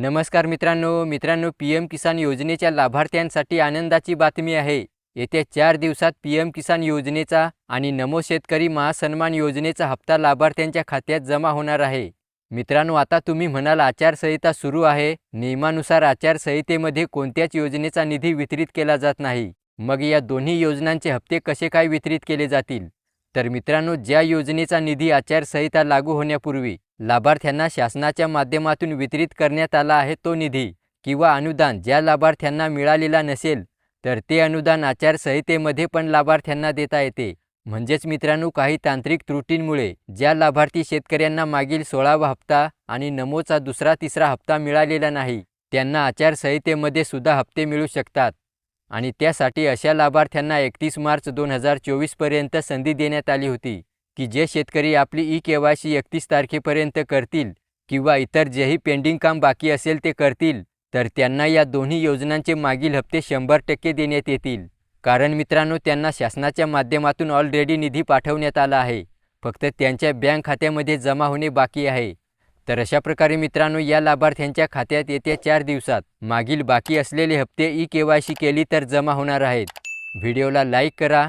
नमस्कार मित्रांनो मित्रांनो पी एम किसान योजनेच्या लाभार्थ्यांसाठी आनंदाची बातमी आहे. येत्या चार दिवसात पी एम किसान योजनेचा आणि नमो शेतकरी महासन्मान योजनेचा हप्ता लाभार्थ्यांच्या खात्यात जमा होणार आहे. मित्रांनो आता तुम्ही म्हणाल आचारसंहिता सुरू आहे. नियमानुसार आचारसंहितेमध्ये कोणत्याच योजनेचा निधी वितरित केला जात नाही. मग या दोन्ही योजनांचे हप्ते कसे काय वितरित केले जातील? तर मित्रांनो ज्या योजनेचा निधी आचारसंहिता लागू होण्यापूर्वी लाभार्थ्यांना शासनाच्या माध्यमातून वितरित करण्यात आला आहे तो निधी किंवा अनुदान ज्या लाभार्थ्यांना मिळालेला नसेल तर ते अनुदान आचारसंहितेमध्ये पण लाभार्थ्यांना देता येते. म्हणजेच मित्रांनो काही तांत्रिक त्रुटींमुळे ज्या लाभार्थी शेतकऱ्यांना मागील सोळावा हप्ता आणि नमोचा दुसरा तिसरा हप्ता मिळालेला नाही त्यांना आचारसंहितेमध्ये सुद्धा हप्ते मिळू शकतात. आणि त्यासाठी अशा लाभार्थ्यांना एकतीस मार्च दोन हजार चोवीसपर्यंत संधी देण्यात आली होती. की जे शेतकरी आपली ई के वाय सी एकतीस तारखेपर्यंत करतील किंवा इतर जेही पेंडिंग काम बाकी असेल ते करतील तर त्यांना या दोन्ही योजनांचे मागील हप्ते शंभर टक्के देण्यात येतील. कारण मित्रांनो त्यांना शासनाच्या माध्यमातून ऑलरेडी निधी पाठवण्यात आला आहे. फक्त त्यांच्या बँक खात्यामध्ये जमा होणे बाकी आहे. तर अशा प्रकारे मित्रांनो या लाभार्थ्यांच्या खात्यात येत्या चार दिवसात मागील बाकी असलेले हप्ते ई के वाय सी केली तर जमा होणार आहेत. व्हिडिओला लाईक करा